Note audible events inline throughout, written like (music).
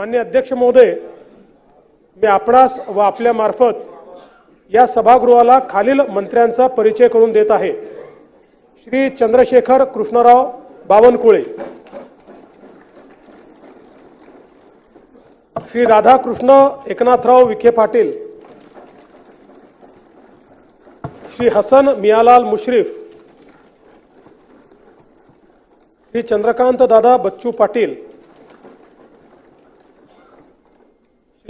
मान्य अध्यक्ष महोदय मी आपणास व आपल्या मार्फत या सभागृहाला खालील मंत्र्यांचा परिचय करून देत आहे. श्री चंद्रशेखर कृष्णराव बावनकुळे श्री राधाकृष्ण एकनाथराव विखे पाटील श्री हसन मियालाल मुश्रीफ श्री चंद्रकांत दादा बच्चू पाटील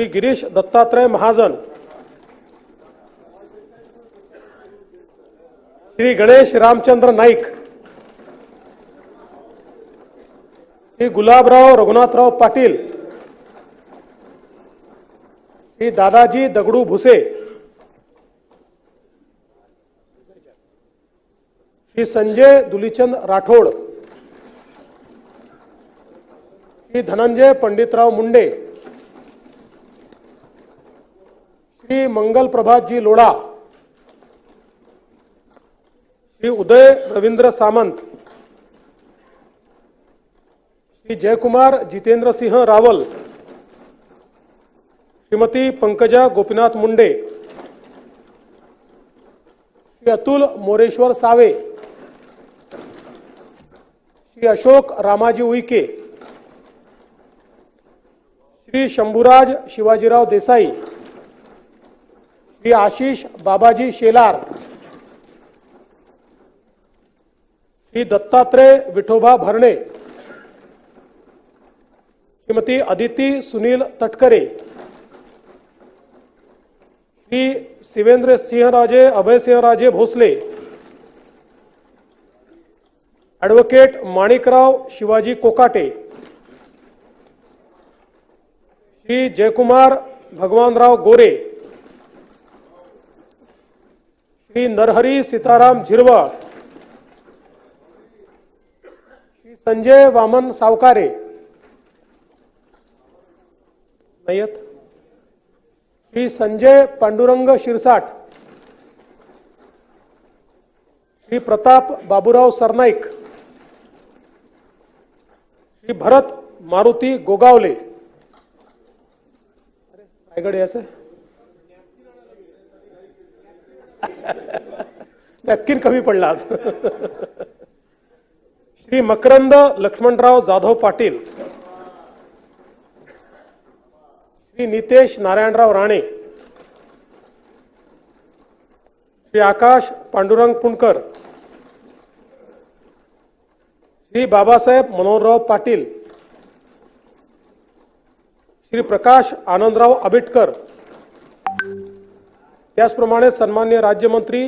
श्री गिरीश दत्तात्रय महाजन श्री गणेश रामचंद्र नाईक श्री गुलाबराव रघुनाथराव पाटील श्री दादाजी दगडू भुसे श्री संजय दुलीचंद राठोड श्री धनंजय पंडितराव मुंडे श्री मंगल प्रभात जी लोढा श्री उदय रवींद्र सामंत, श्री जयकुमार जितेंद्र सिंह रावल, श्रीमती पंकजा गोपीनाथ मुंडे, श्री अतुल मोरेश्वर सावे, श्री अशोक रामाजी उईके श्री शंभूराज शिवाजीराव देसाई श्री आशिष बाबाजी शेलार श्री दत्तात्रय विठोबा भरणे श्रीमती अदिती सुनील तटकरे श्री शिवेंद्र सिंहराजे अभयसिंहराजे भोसले ॲडव्होकेट माणिकराव शिवाजी कोकाटे श्री जयकुमार भगवानराव गोरे श्री नरहरी सीताराम झिरवळ श्री संजय वामन सावकारे नयत श्री संजय पांडुरंग शिरसाट श्री प्रताप बाबूराव सरनाईक श्री भरत मारुती गोगावले. अरे, रायगड याचं (laughs) नॅपकिन कमी पडला आज. श्री मकरंद लक्ष्मणराव जाधव पाटील श्री नितेश नारायणराव राणे श्री आकाश पांडुरंग पुणकर श्री बाबासाहेब मनोहरराव पाटील श्री प्रकाश आनंदराव आबिटकर त्याचप्रमाणे सन्मान्य राज्यमंत्री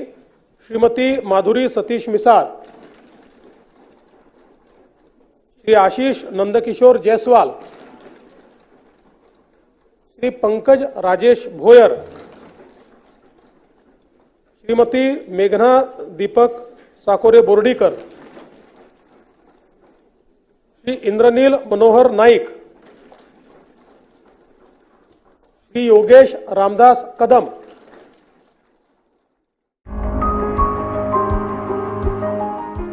श्रीमती माधुरी सतीश मिसाळ श्री आशिष नंदकिशोर जयस्वाल श्री पंकज राजेश भोयर श्रीमती मेघना दीपक साकोरे बोर्डीकर श्री इंद्रनील मनोहर नाईक श्री योगेश रामदास कदम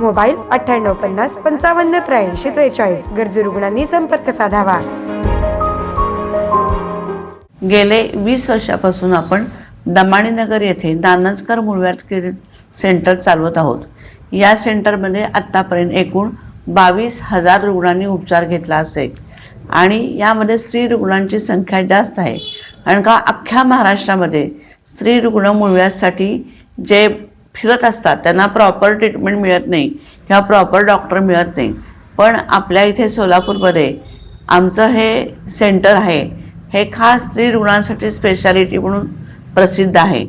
मोबाईल अठ्ठ्याण्णव पन्नास पंचावन्न त्र्याऐंशी त्रेचाळीस. गरजू रुग्णांनी संपर्क साधावा. गेले वीस वर्षापासून आपण दमाणीनगर येथे दानजकर मुळव्याध सेंटर चालवत आहोत. या सेंटरमध्ये आत्तापर्यंत एकूण बावीस हजार रुग्णांनी उपचार घेतला असेल. आणि यामध्ये स्त्री रुग्णांची संख्या जास्त आहे. कारण का अख्ख्या महाराष्ट्रामध्ये स्त्री रुग्ण मूळव्यासाठी जे फिरत असतात. त्यांना प्रॉपर ट्रीटमेंट मिळत नाही किंवा प्रॉपर डॉक्टर मिळत नाही. पण आपल्या इथे सोलापूरमध्ये आमचं हे सेंटर आहे. हे खास स्त्री रुग्णांसाठी स्पेशालिटी म्हणून प्रसिद्ध आहे.